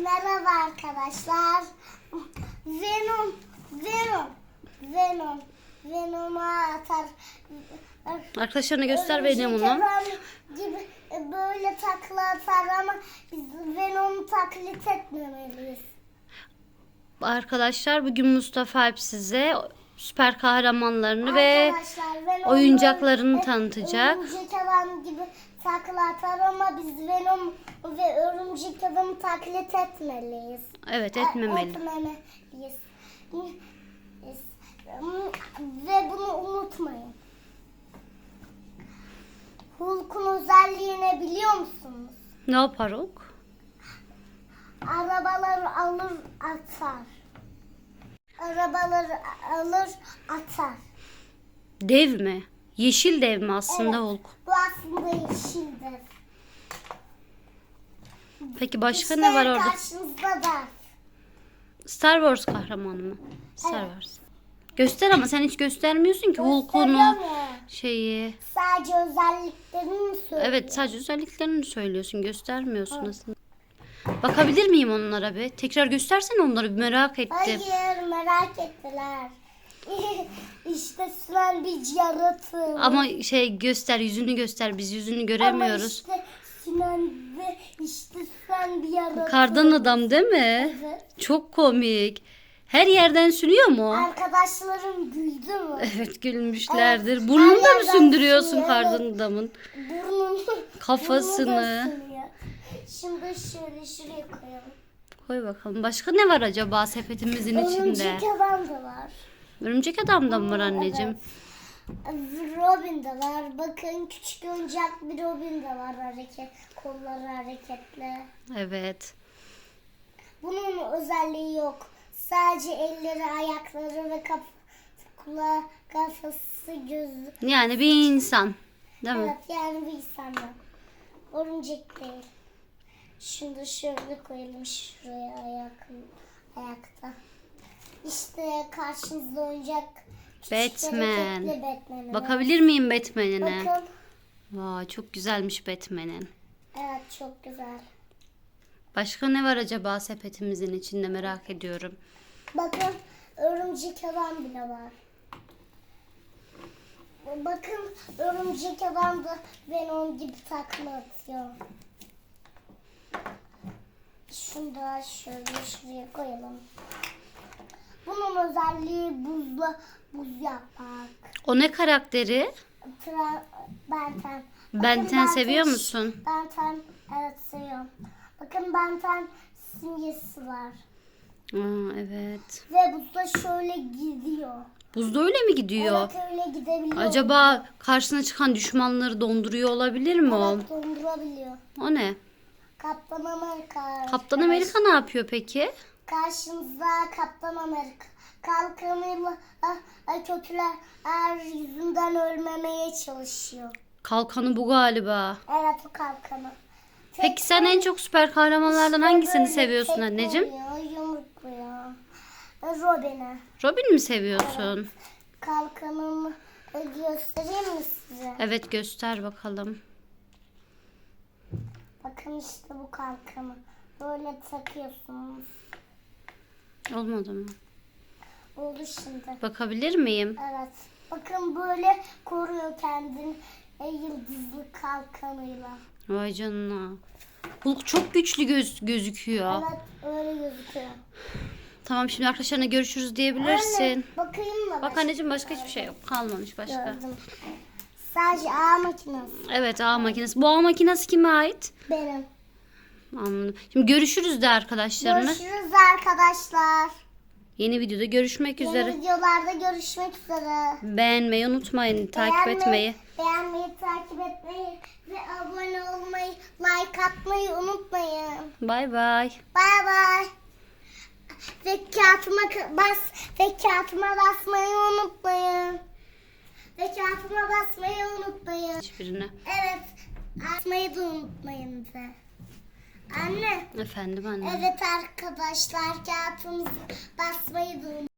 Merhaba arkadaşlar. Venom, Venom, Venom, Venom'a atar. Arkadaşlarına göster adam gibi böyle takla atar ama biz Venom'u taklit etmemeliyiz. Arkadaşlar bugün Mustafa Alp size süper kahramanlarını ve Arkadaşlar, Venom oyuncaklarını böyle, tanıtacak. Örümcek adam gibi takla atar ama biz Venom ve örümcek adamı taklit etmeliyiz. evet etmemeli. Etmemeliyiz. Ve bunu unutmayın. Hulk'un özelliği ne biliyor musunuz? Ne yapar Hulk? Arabaları alır atar. Arabaları alır atar. Dev mi? Yeşil dev mi aslında Evet, Hulk? Bu aslında yeşildir. Peki başka İşte ne var orada? Karşınızda da. Star Wars kahramanı mı? Star Evet. Wars. Göster ama sen hiç göstermiyorsun ki Hulk'unu şeyi. Sadece özelliklerini söylüyorum. Evet sadece özelliklerini söylüyorsun göstermiyorsun aslında. Bakabilir miyim onlara bir? Tekrar göstersene onları bir merak ettim. Hayır merak ettiler. işte Sinan bir yaratım. Ama şey göster yüzünü göster biz yüzünü göremiyoruz. Ama işte Sinan ve işte Sinan bir yaratım. Kardan adam değil mi? Evet. Çok komik. Her yerden sürüyor mu? Arkadaşlarım güldü mü? Evet gülmüşlerdir. Evet, Burnunu da mı sündürüyorsun sürüyor, kardan evet. adamın? Burnunu, Kafasını. burnunu da sürüyor. Şimdi şöyle şuraya koyalım. Koy bakalım. Başka ne var acaba sepetimizin içinde? Örümcek adam da var. Örümcek adam da mı var anneciğim? Robin de var. Bakın küçük oyuncak bir Robin de var hareket. Kolları hareketli. Evet. Bunun özelliği yok. Sadece elleri, ayakları ve kaf kulağı, kafası, gözü. Yani bir insan. Değil mi? Evet yani bir insanlar. Örümcek değil. Da şöyle koyalım şuraya ayak, ayakta. İşte karşınızda oyuncak Batman. Batman'ı. Bakabilir miyim Batman'ine? Bakın. Vay çok güzelmiş Batman'in. Evet çok güzel. Başka ne var acaba sepetimizin içinde merak ediyorum. Bakın örümcek adam bile var. Bakın örümcek adam da Venom gibi takla atıyor. Şunu da şöyle şuraya koyalım. Bunun özelliği buzla buz yapmak. O ne karakteri? Tra Benten. Benten seviyor musun? Benten evet seviyorum. Bakın Benten simgesi var. Aa, evet. Ve buzda şöyle gidiyor. Buzda öyle mi gidiyor? Evet öyle gidebiliyor. Acaba karşısına çıkan düşmanları donduruyor olabilir mi o? Evet dondurabiliyor. O ne? Kaptan Amerika. Kaptan Amerika ne yapıyor peki? Karşınızda Kaptan Amerika. Kalkanıyla kötüler er yüzünden ölmemeye çalışıyor. Kalkanı bu galiba. Evet o kalkanı. Peki sen en çok süper kahramanlardan hangisini Böyle seviyorsun tek anneciğim? oluyor, Yumrukluyor. Robin'i. Robin mi seviyorsun? Kalkanımı göstereyim mi size? Evet göster bakalım. Bakın işte bu kalkanı. Böyle takıyorsunuz. Olmadı mı? Oldu şimdi. Bakabilir miyim? Evet. Bakın böyle koruyor kendini e, yıldızlı kalkanıyla. Vay canına. Hulk çok güçlü göz gözüküyor. Evet öyle gözüküyor. Tamam şimdi arkadaşlarına görüşürüz diyebilirsin. Anne, bakayım mı? Bak anneciğim başka hiçbir şey yok. Kalmamış başka. Gördüm. Sadece A makinesi Evet ağ makinesi. Bu ağ makinesi kime ait? benim. Anladım. Şimdi görüşürüz de arkadaşlarına. Görüşürüz arkadaşlar. Yeni videoda görüşmek Yeni üzere. videolarda görüşmek üzere. Beğenmeyi unutmayın. Takip Beğenmeyi- etmeyi. Beğenmeyi, takip etmeyi ve abone olmayı, like atmayı unutmayın. Bay bay. Bay bay. Ve kağıtıma k- bas ve kağıtıma basmayı unutmayın. Ve kağıtıma basmayı unutmayın. Hiçbirine. Evet, atmayı da unutmayın de. Anne, Efendim anne. evet arkadaşlar kağıtımızı basmayı unutmayın.